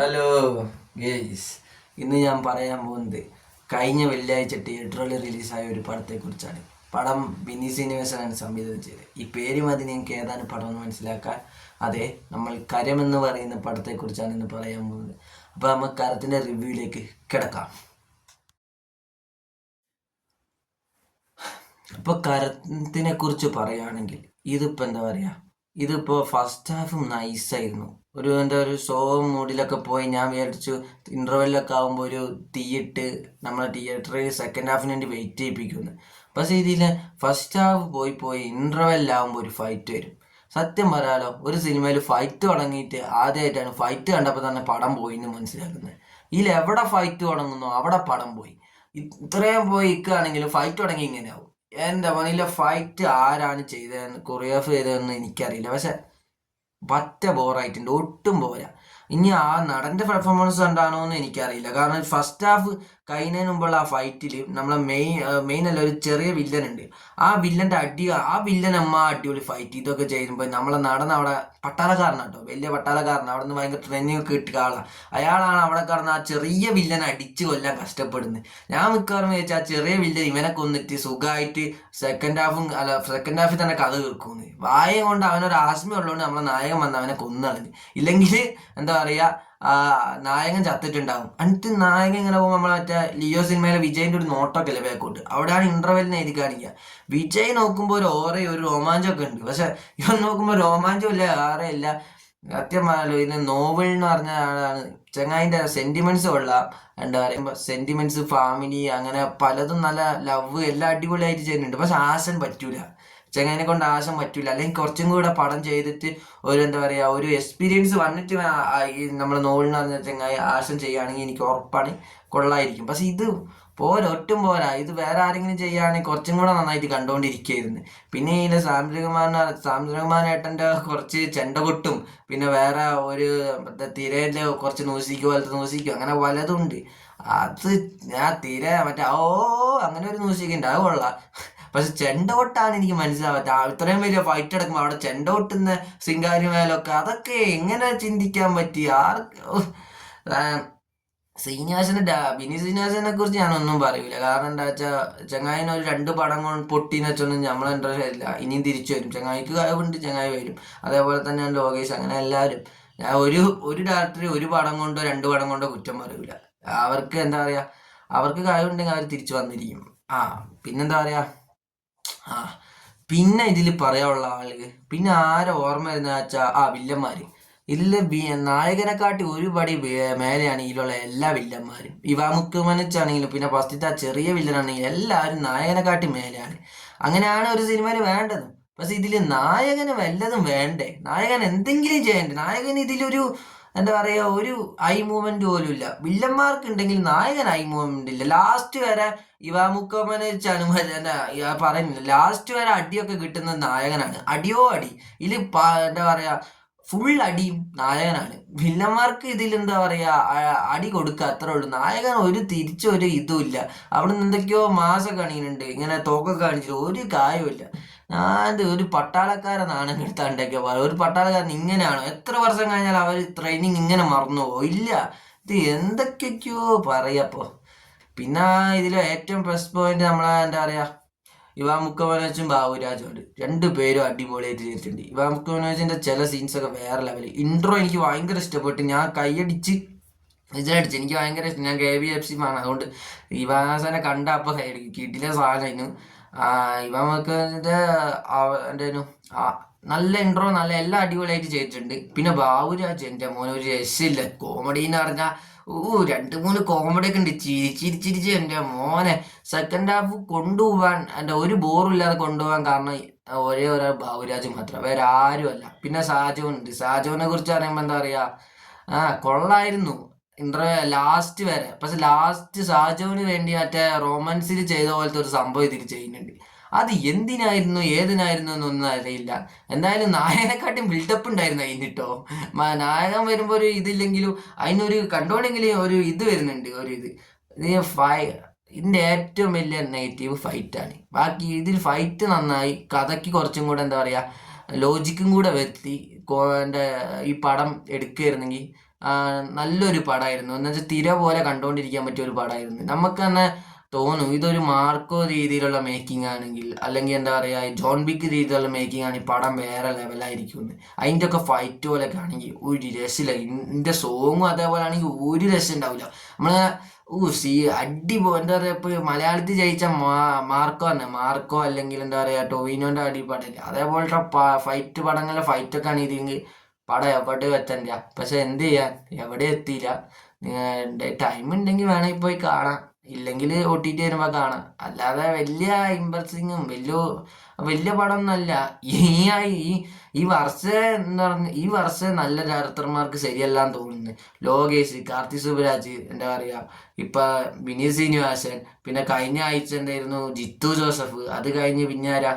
Hello guys ഇന്ന് ഞാൻ പറയാൻ പോകുന്നത് കഴിഞ്ഞ വെള്ളിയാഴ്ച തിയേറ്ററിൽ റിലീസായ ഒരു പടത്തെക്കുറിച്ചാണ്. പടം ബിനി ശ്രീനിവാസനാണ് സംവിധാനം ചെയ്തത് ഈ പേര് നിങ്ങൾക്ക് ഏതാണ് പടം എന്ന് മനസ്സിലാക്കാൻ. അതെ നമ്മൾ കരമെന്ന് പറയുന്ന പടത്തെക്കുറിച്ചാണ് ഇന്ന് പറയാൻ പോകുന്നത്. അപ്പോൾ നമ്മൾ കരത്തിന്റെ റിവ്യൂയിലേക്ക് കിടക്കാം. അപ്പോൾ കരത്തിനെ കുറിച്ച് പറയുകയാണെങ്കിൽ ഇതിപ്പോൾ എന്താ പറയുക ഇതിപ്പോൾ ഫസ്റ്റ് ഹാഫും നൈസായിരുന്നു ഒരു എന്താ ഒരു ഷോ മൂഡിലൊക്കെ പോയി ഞാൻ വിചാരിച്ചു ഇന്റർവെല്ലൊക്കെ ആകുമ്പോൾ ഒരു തീയിട്ട് നമ്മളെ തിയേറ്ററിൽ സെക്കൻഡ് ഹാഫിന് വേണ്ടി വെയിറ്റ് ചെയ്യിപ്പിക്കുന്നു. പക്ഷേ ഇതിൽ ഫസ്റ്റ് ഹാഫ് പോയി പോയി ഇന്റർവെല്ലാകുമ്പോൾ ഒരു ഫൈറ്റ് വരും. സത്യം പറയാലോ ഒരു സിനിമയിൽ ഫൈറ്റ് തുടങ്ങിയിട്ട് ആദ്യമായിട്ടാണ് ഫൈറ്റ് കണ്ടപ്പോൾ തന്നെ പടം പോയി എന്ന് മനസ്സിലാക്കുന്നത്. ഇതിൽ എവിടെ ഫൈറ്റ് തുടങ്ങുന്നോ അവിടെ പടം പോയി. ഇത്രയും പോയി ഇക്കുകയാണെങ്കിലും ഫൈറ്റ് തുടങ്ങി ഇങ്ങനെയാവും. എന്റെ മണിയിലെ ഫൈറ്റ് ആരാണ് ചെയ്തതെന്ന് കൊറിയോഗ്രാഫ് ചെയ്തതെന്ന് എനിക്കറിയില്ല. പക്ഷെ പറ്റ ബോറായിട്ടുണ്ട് ഒട്ടും പോരാ ഇനി ആ നടന്റെ പെർഫോമൻസ് എന്താണോ എന്ന് എനിക്കറിയില്ല. കാരണം ഫസ്റ്റ് ഹാഫ് കഴിഞ്ഞതിന് മുമ്പുള്ള ആ ഫൈറ്റിൽ നമ്മളെ മെയിൻ മെയിൻ അല്ല ഒരു ചെറിയ വില്ലൻ ഉണ്ട്. ആ വില്ലന്റെ അടി ആ വില്ലൻ അമ്മ അടിപൊളി ഫൈറ്റ് ഇതൊക്കെ ചെയ്യുമ്പോൾ നമ്മളെ നടൻ അവിടെ പട്ടാളക്കാരനാണ് കേട്ടോ വലിയ പട്ടാളക്കാരനാണ് അവിടെ നിന്ന് ഭയങ്കര ട്രെയിനിങ് ഇട്ട് ആളാണ് അയാളാണ് അവിടെ കിടന്ന് ആ ചെറിയ വില്ലനെ അടിച്ച് കൊല്ലാൻ കഷ്ടപ്പെടുന്നത്. ഞാൻ മിക്കവാറും ചോദിച്ചാൽ ആ ചെറിയ വില്ലൻ ഇവനെ കൊന്നിട്ട് സുഖമായിട്ട് സെക്കൻഡ് ഹാഫും അല്ല സെക്കൻഡ് ഹാഫിൽ തന്നെ കഥ തീർക്കുന്നത് വായ കൊണ്ട് അവനൊരു ആസ്മി ഉള്ളതുകൊണ്ട് നമ്മളെ നായകൻ വന്ന് അവനെ കൊന്നു കളഞ്ഞ് ഇല്ലെങ്കിൽ എന്താ പറയുക നായകൻ ചത്തിട്ടുണ്ടാവും. എന്നിട്ട് നായകൻ ഇങ്ങനെ പോകുമ്പോൾ നമ്മളെ മറ്റേ ലിയോ സിനിമയിലെ വിജയിന്റെ ഒരു നോട്ടൊക്കെ അല്ലേ ബാക്കോട്ട് അവിടെയാണ് ഇന്റർവെല്ലിന് എഴുതി കാണിക്കുക വിജയ് നോക്കുമ്പോൾ ഒരു ഓറയും ഒരു രോമാഞ്ചമൊക്കെ ഉണ്ട്. പക്ഷെ ഇവൻ നോക്കുമ്പോൾ രോമാഞ്ചം ഇല്ല. ആറയില്ല സത്യം പറയാലോ ഇതിന് നോവൽ എന്ന് പറഞ്ഞ ആളാണ്. ചങ്ങായിന്റെ സെന്റിമെന്റ്സ് കൊള്ളാം. എന്താ പറയുമ്പോൾ സെന്റിമെന്റ്സ് ഫാമിലി അങ്ങനെ പലതും നല്ല ലവ് എല്ലാം അടിപൊളിയായിട്ട് ചെയ്യുന്നുണ്ട്. പക്ഷെ ആശൻ പറ്റൂല. ചങ്ങായിനെ കൊണ്ട് ആശം പറ്റില്ല അല്ലെങ്കിൽ കുറച്ചും കൂടെ പടം ചെയ്തിട്ട് ഒരു എന്താ പറയുക ഒരു എക്സ്പീരിയൻസ് വന്നിട്ട് ഈ നമ്മളെ നോവലിന് പറഞ്ഞ ചെങ്ങായി ആശം ചെയ്യുകയാണെങ്കിൽ എനിക്ക് ഉറപ്പാണ്. കൊള്ളായിരിക്കും. പക്ഷെ ഇത് പോരാ ഒട്ടും പോരാ. ഇത് വേറെ ആരെങ്കിലും ചെയ്യുകയാണെങ്കിൽ കുറച്ചും കൂടെ നന്നായിട്ട് കണ്ടുകൊണ്ടിരിക്കുകയായിരുന്നു പിന്നെ ഇതിലെ സാംസ്കൃതികമാന ഏട്ടന്റെ കുറച്ച് ചെണ്ടകൊട്ടും പിന്നെ വേറെ ഒരു തിരയിലെ കുറച്ച് മ്യൂസിക് പോലത്തെ നൂസിക്കും അങ്ങനെ പലതും ഉണ്ട് അത് ഞാൻ തിര മറ്റേ ഓ അങ്ങനെ ഒരു മ്യൂസിക് അത് കൊള്ളാം. പക്ഷെ ചെണ്ടോട്ടാണ് എനിക്ക് മനസ്സിലാവാത്ത. ഇത്രയും വലിയ ഫൈറ്റ് എടുക്കുമ്പോൾ അവിടെ ചെണ്ടോട്ടുന്ന സിംഗാരിമേലൊക്കെ അതൊക്കെ എങ്ങനെ ചിന്തിക്കാൻ പറ്റി? ഉഹ്. ശ്രീനിവാസന്റെ ബിനി ശ്രീനിവാസനെ കുറിച്ച് ഞാനൊന്നും പറയൂല. കാരണം എന്താ വെച്ചാൽ ചങ്ങായിന് ഒരു രണ്ട് പടം കൊണ്ട് പൊട്ടിന്ന് വെച്ചൊന്നും നമ്മളെ ഇൻട്രസ്റ്റ് ഇല്ല ഇനിയും തിരിച്ചു വരും. ചങ്ങായിക്ക് കഴിവുണ്ട് ചങ്ങായി വരും. അതേപോലെ തന്നെയാണ് ലോകേഷ് അങ്ങനെ എല്ലാവരും. ഞാൻ ഒരു ഒരു ഡയറക്ടർ ഒരു പടം കൊണ്ടോ രണ്ട് പടം കൊണ്ടോ കുറ്റം പറയൂല. അവർക്ക് എന്താ പറയാ അവർക്ക് കഴിവുണ്ടെങ്കിൽ അവർ തിരിച്ചു വന്നിരിക്കും. ആ പിന്നെന്താ പറയാ? ആ പിന്നെ ഇതിൽ പറയാനുള്ള ആളുകൾ പിന്നെ ആരെ ഓർമ്മ വരുന്ന വെച്ചാൽ ആ വില്ലന്മാർ ഇതിൽ ബി- നായകനെക്കാട്ടി ഒരുപടി മേലെയാണ് ഇതിലുള്ള എല്ലാ വില്ലന്മാരും. ഇവ മുക്കുമനച്ചാണെങ്കിലും പിന്നെ ഫസ്റ്റത്തെ ആ ചെറിയ വില്ലനാണെങ്കിലും എല്ലാവരും നായകനെക്കാട്ടി മേലെയാണ്. അങ്ങനെയാണ് ഒരു സിനിമയിൽ വേണ്ടത്. പക്ഷെ ഇതിൽ നായകന് വല്ലതും വേണ്ടേ? നായകൻ എന്തെങ്കിലും ചെയ്യണ്ടേ? നായകൻ ഇതിലൊരു എന്താ പറയുക ഒരു ഐ മൂവ്മെന്റ് പോലും ഇല്ല. വില്ലന്മാർക്ക് ഉണ്ടെങ്കിൽ നായകൻ ഐ മൂവ്മെന്റ് ഇല്ല. ലാസ്റ്റ് വരെ ഇവാമുക്കോമനെ ഇവ പറയുന്നില്ല ലാസ്റ്റ് വരെ അടിയൊക്കെ കിട്ടുന്ന നായകനാണ്. അടിയോ അടി. ഇതിൽ എന്താ പറയാ ഫുൾ അടിയും നായകനാണ്. വില്ലന്മാർക്ക് ഇതിൽ എന്താ പറയാ അടി കൊടുക്കുക അത്രേ ഉള്ളൂ. നായകൻ ഒരു തിരിച്ചൊരു ഇതും ഇല്ല. അവിടെ നിന്ന് എന്തൊക്കെയോ മാസം കാണിക്കുന്നുണ്ട് ഇങ്ങനെ തോക്കൊക്കെ കാണിച്ചിട്ട് ഒരു കാര്യമില്ല ഞാൻ ഒരു പട്ടാളക്കാരൻ നാണം കെടുത്താണ്ടൊക്കെ പറയാം ഒരു പട്ടാളക്കാരൻ ഇങ്ങനെയാണോ? എത്ര വർഷം കഴിഞ്ഞാൽ അവർ ട്രെയിനിങ് ഇങ്ങനെ മറന്നു പോകും. ഇല്ല. ഇത് എന്തൊക്കെയൊക്കെയോ പറയപ്പോ പിന്നെ ഇതിലെ ഏറ്റവും പ്ലസ് പോയിന്റ് നമ്മളെ എന്താ പറയാ? ഇവാ മുക്കമനോജും ബാബുരാജുണ്ട് രണ്ടു പേരും അടിപൊളിയായിട്ട് ചെയ്തിട്ടുണ്ട്. ഇവാ മുക്കമനോജിന്റെ ചില സീൻസ് ഒക്കെ വേറെ ലെവൽ ഇൻട്രോ എനിക്ക് ഭയങ്കര ഇഷ്ടപ്പെട്ടു. ഞാൻ കൈയടിച്ച് വിജയടിച്ച് എനിക്ക് ഭയങ്കര ഇഷ്ടം. ഞാൻ കെ വി എഫ് സി ആണ് അതുകൊണ്ട് ഇവാസനെ കണ്ട അപ്പൊ കൈയടിക്കും കിട്ടിലെ സാധനം ഇവാ മുക്കമനോജിന്റെ എന്തേനു നല്ല ഇൻട്രോ നല്ല എല്ലാം അടിപൊളിയായിട്ട് ചെയ്തിട്ടുണ്ട്. പിന്നെ ബാബുരാജ് എന്റെ മോനെ ഒരു രക്ഷയില്ല കോമഡി എന്ന് പറഞ്ഞാൽ ഓ രണ്ട് മൂന്ന് കോമഡി ഒക്കെ ഉണ്ട്. ചിരിച്ചിരിച്ചിരിച്ച് ചിരി ചിരിച്ച് എന്റെ മോനെ. സെക്കൻഡ് ഹാഫ് കൊണ്ടുപോകാൻ എന്റെ ഒരു ബോറും ഇല്ലാതെ കൊണ്ടുപോകാൻ കാരണം ഒരേ ഒരാൾ ബാബുരാജ് മാത്രം. വേറെ ആരുമല്ല. പിന്നെ സാജോൻ ഉണ്ട് സാജോനെ കുറിച്ച് പറയുമ്പോൾ എന്താ പറയാ ആ കൊള്ളായിരുന്നു. ഇന്റർവ്യൂ ലാസ്റ്റ് വരെ. പക്ഷെ ലാസ്റ്റ് സാജോന് വേണ്ടി മറ്റേ റോമൻസിൽ ചെയ്ത പോലത്തെ ഒരു സംഭവം ഇതിൽ ചെയ്യുന്നുണ്ട്. അത് എന്തിനായിരുന്നു ഏതിനായിരുന്നു എന്നൊന്നും അറിയില്ല. എന്തായാലും നായകനെക്കാട്ടും ബിൽഡപ്പ് ഉണ്ടായിരുന്നു അതിന് കേട്ടോ നായകൻ വരുമ്പോൾ ഒരു ഇതില്ലെങ്കിലും അതിനൊരു കണ്ടോണെങ്കിലും ഒരു ഇത് വരുന്നുണ്ട് ഒരു ഇത്. ഫൈ ഇതിന്റെ ഏറ്റവും വലിയ നെഗറ്റീവ് ഫൈറ്റാണ് ബാക്കി ഇതിൽ ഫൈറ്റ് നന്നായി കഥയ്ക്ക് കുറച്ചും കൂടെ എന്താ പറയുക ലോജിക്കും കൂടെ വരുത്തി എന്റെ ഈ പടം എടുക്കുകയായിരുന്നെങ്കിൽ നല്ലൊരു പടമായിരുന്നു എന്ന് വെച്ചാൽ തിര പോലെ കണ്ടുകൊണ്ടിരിക്കാൻ പറ്റിയ ഒരു പടമായിരുന്നു നമുക്ക് തന്നെ തോന്നും ഇതൊരു മാർക്കോ രീതിയിലുള്ള മേക്കിംഗ് ആണെങ്കിൽ അല്ലെങ്കിൽ എന്താ പറയുക ജോൺ ബിക്ക് രീതിയിലുള്ള മേക്കിംഗ് ആണെങ്കിൽ പടം വേറെ ലെവലായിരിക്കും അതിന്റെ ഒക്കെ ഫൈറ്റ് പോലൊക്കെ ആണെങ്കിൽ ഒരു രസമില്ല. ഇതിന്റെ സോങ്ങും അതേപോലെ ആണെങ്കിൽ ഒരു രസം ഉണ്ടാവില്ല. നമ്മളെ ഊ സീ അടിപൊളി എന്താ പറയുക ഇപ്പോൾ മലയാളത്തിൽ ജയിച്ച മാ മാർക്കോ തന്നെ മാർക്കോ അല്ലെങ്കിൽ എന്താ പറയുക ടൊവിനോന്റെ അടിപടമില്ല അതേപോലത്തെ ഫൈറ്റ് പടങ്ങളിലെ ഫൈറ്റൊക്കെ ആണ് ഇതെങ്കിൽ പടം എവിടെ എത്തണ്ട. പക്ഷെ എന്ത് ചെയ്യാൻ? എവിടെ എത്തിയില്ല. ടൈം ഉണ്ടെങ്കിൽ വേണമെങ്കിൽ പോയി കാണാം. ഇല്ലെങ്കിൽ ഒ ടി ടി വരുമ്പോൾ കാണാം. അല്ലാതെ വലിയ ഇമ്പ്രസിങ്ങും വലിയ വലിയ പടമൊന്നുമല്ല ഈ ഈ ഈ വർഷം എന്ന് പറഞ്ഞ ഈ വർഷം നല്ല ഡയറക്ടർമാർക്ക് ശരിയല്ലാന്ന് തോന്നുന്നു. ലോകേഷ് കാർത്തി സുബരാജ് എന്താ പറയുക ഇപ്പൊ വിനീത് ശ്രീനിവാസൻ പിന്നെ കഴിഞ്ഞ ആഴ്ച എന്തായിരുന്നു? ജിത്തു ജോസഫ്. അത് കഴിഞ്ഞ് പിന്നെ ആരാ?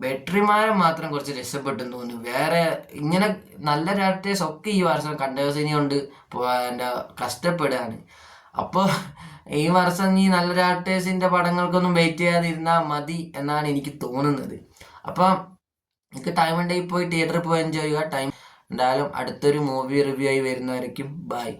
ബാറ്ററിമാരെ മാത്രം കുറച്ച് രക്ഷപ്പെട്ടെന്ന് തോന്നുന്നു. വേറെ ഇങ്ങനെ നല്ല ഡയറക്ടേഴ്സ് ഒക്കെ ഈ വർഷം കണ്ടേഴ്സിനെ കൊണ്ട് എന്താ കഷ്ടപ്പെടുകയാണ്. അപ്പോൾ ഈ വർഷം ഈ നല്ല ഡയറക്ടേഴ്സിന്റെ പടങ്ങൾക്കൊന്നും വെയിറ്റ് ചെയ്യാതിരുന്നാൽ മതി എന്നാണ് എനിക്ക് തോന്നുന്നത്. അപ്പം എനിക്ക് ടൈം ഉണ്ടെങ്കിൽ പോയി തിയേറ്ററിൽ പോയി എൻജോയ് ചെയ്യുക. ടൈം എന്തായാലും അടുത്തൊരു മൂവി റിവ്യൂ ആയി വരുന്നവരേക്കും ബൈ